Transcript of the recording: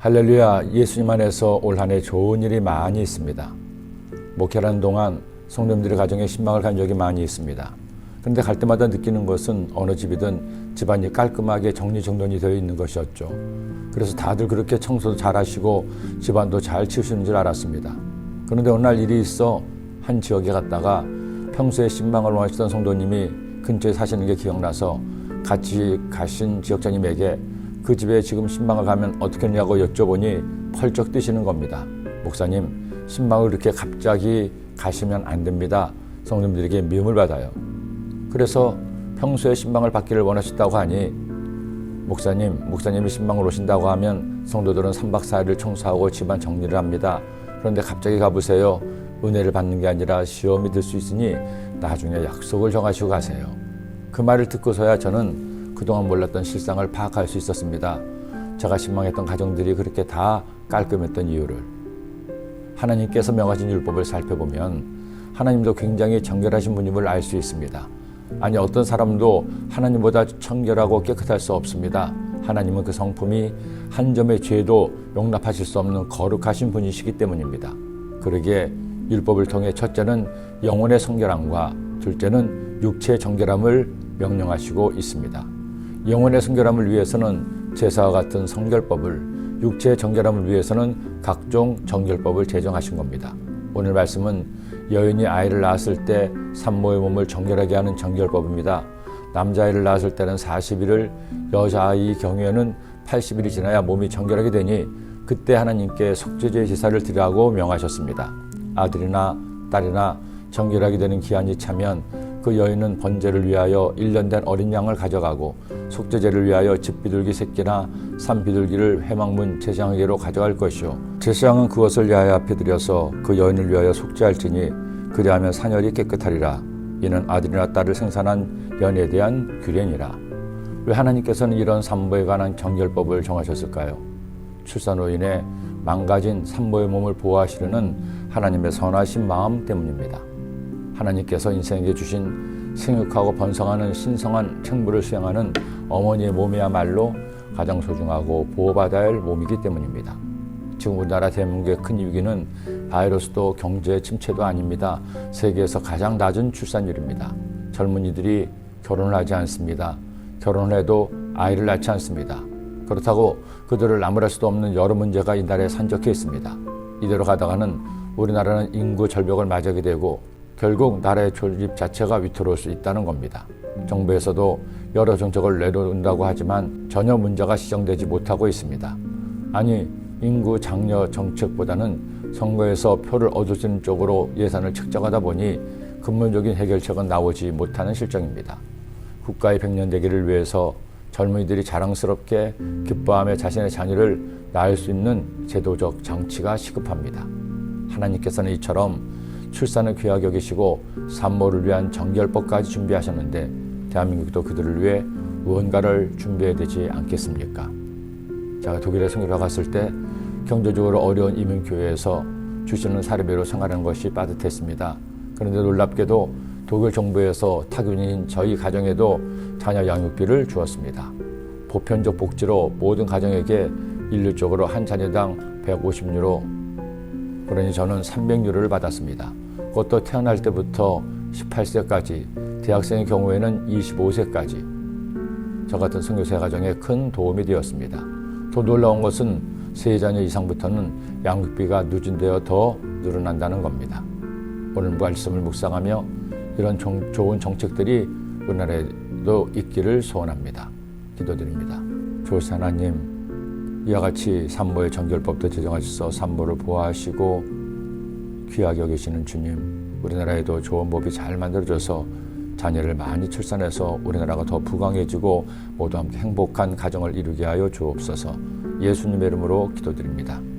할렐루야 예수님 안에서 올 한 해 좋은 일이 많이 있습니다. 목회하는 동안 성도님들의 가정에 신망을 간 적이 많이 있습니다. 그런데 갈 때마다 느끼는 것은 어느 집이든 집안이 깔끔하게 정리정돈이 되어 있는 것이었죠. 그래서 다들 그렇게 청소도 잘 하시고 집안도 잘 치우시는 줄 알았습니다. 그런데 어느 날 일이 있어 한 지역에 갔다가 평소에 신망을 원하시던 성도님이 근처에 사시는 게 기억나서 같이 가신 지역장님에게 그 집에 지금 신방을 가면 어떻게 했냐고 여쭤보니 펄쩍 뛰시는 겁니다. 목사님, 신방을 이렇게 갑자기 가시면 안 됩니다. 성도님들에게 미움을 받아요. 그래서 평소에 신방을 받기를 원하셨다고 하니 목사님, 목사님이 신방을 오신다고 하면 성도들은 3박 4일을 청소하고 집안 정리를 합니다. 그런데 갑자기 가보세요. 은혜를 받는 게 아니라 시험이 들 수 있으니 나중에 약속을 정하시고 가세요. 그 말을 듣고서야 저는 그동안 몰랐던 실상을 파악할 수 있었습니다. 제가 신망했던 가정들이 그렇게 다 깔끔했던 이유를. 하나님께서 명하신 율법을 살펴보면 하나님도 굉장히 정결하신 분임을 알 수 있습니다. 아니 어떤 사람도 하나님보다 청결하고 깨끗할 수 없습니다. 하나님은 그 성품이 한 점의 죄도 용납하실 수 없는 거룩하신 분이시기 때문입니다. 그러기에 율법을 통해 첫째는 영혼의 성결함과 둘째는 육체의 정결함을 명령하시고 있습니다. 영혼의 성결함을 위해서는 제사와 같은 성결법을 육체의 정결함을 위해서는 각종 정결법을 제정하신 겁니다. 오늘 말씀은 여인이 아이를 낳았을 때 산모의 몸을 정결하게 하는 정결법입니다. 남자아이를 낳았을 때는 40일을 여자아이 경우에는 80일이 지나야 몸이 정결하게 되니 그때 하나님께 속죄제 제사를 드리라고 명하셨습니다. 아들이나 딸이나 정결하게 되는 기한이 차면 그 여인은 번제를 위하여 1년 된 어린 양을 가져가고 속죄제를 위하여 집비둘기 새끼나 산비둘기를 회막문 제사장에게로 가져갈 것이요 제사장은 그것을 야훼 앞에 들여서 그 여인을 위하여 속죄할지니 그리하면 사녀리 깨끗하리라 이는 아들이나 딸을 생산한 연에 대한 규례니라 왜 하나님께서는 이런 산모에 관한 정결법을 정하셨을까요? 출산으로 인해 망가진 산모의 몸을 보호하시려는 하나님의 선하신 마음 때문입니다. 하나님께서 인생에게 주신 생육하고 번성하는 신성한 책무를 수행하는 어머니의 몸이야말로 가장 소중하고 보호받아야 할 몸이기 때문입니다. 지금 우리나라 대한민국의 큰 위기는 바이러스도 경제 침체도 아닙니다. 세계에서 가장 낮은 출산율입니다. 젊은이들이 결혼을 하지 않습니다. 결혼을 해도 아이를 낳지 않습니다. 그렇다고 그들을 나무랄 수도 없는 여러 문제가 이 나라에 산적해 있습니다. 이대로 가다가는 우리나라는 인구 절벽을 맞이하게 되고 결국 나라의 조직 자체가 위태로울 수 있다는 겁니다. 정부에서도 여러 정책을 내놓는다고 하지만 전혀 문제가 시정되지 못하고 있습니다. 아니 인구 장려 정책보다는 선거에서 표를 얻을 수 있는 쪽으로 예산을 책정하다 보니 근본적인 해결책은 나오지 못하는 실정입니다. 국가의 백년대기를 위해서 젊은이들이 자랑스럽게 기뻐하며 자신의 자녀를 낳을 수 있는 제도적 장치가 시급합니다. 하나님께서는 이처럼 출산을 귀하게 여기시고 산모를 위한 정결법까지 준비하셨는데 대한민국도 그들을 위해 무언가를 준비해야 되지 않겠습니까? 제가 독일에 선교를 갔을 때 경제적으로 어려운 이민교회에서 주시는 사례비로 생활하는 것이 빠듯했습니다. 그런데 놀랍게도 독일 정부에서 타균인 저희 가정에도 자녀 양육비를 주었습니다. 보편적 복지로 모든 가정에게 일률적으로 한 자녀당 150유로 그러니 저는 300유로를 받았습니다. 그것도 태어날 때부터 18세까지 대학생의 경우에는 25세까지 저 같은 선교사 가정에 큰 도움이 되었습니다. 더 놀라운 것은 세 자녀 이상부터는 양육비가 누진되어 더 늘어난다는 겁니다. 오늘 말씀을 묵상하며 이런 정, 좋은 정책들이 우리나라에도 있기를 소원합니다. 기도드립니다. 조사 하나님, 이와 같이 산모의 정결법도 제정하셔서 산모를 보호하시고 귀하게 여기시는 주님, 우리나라에도 좋은 법이 잘 만들어져서 자녀를 많이 출산해서 우리나라가 더 부강해지고 모두 함께 행복한 가정을 이루게 하여 주옵소서 예수님의 이름으로 기도드립니다.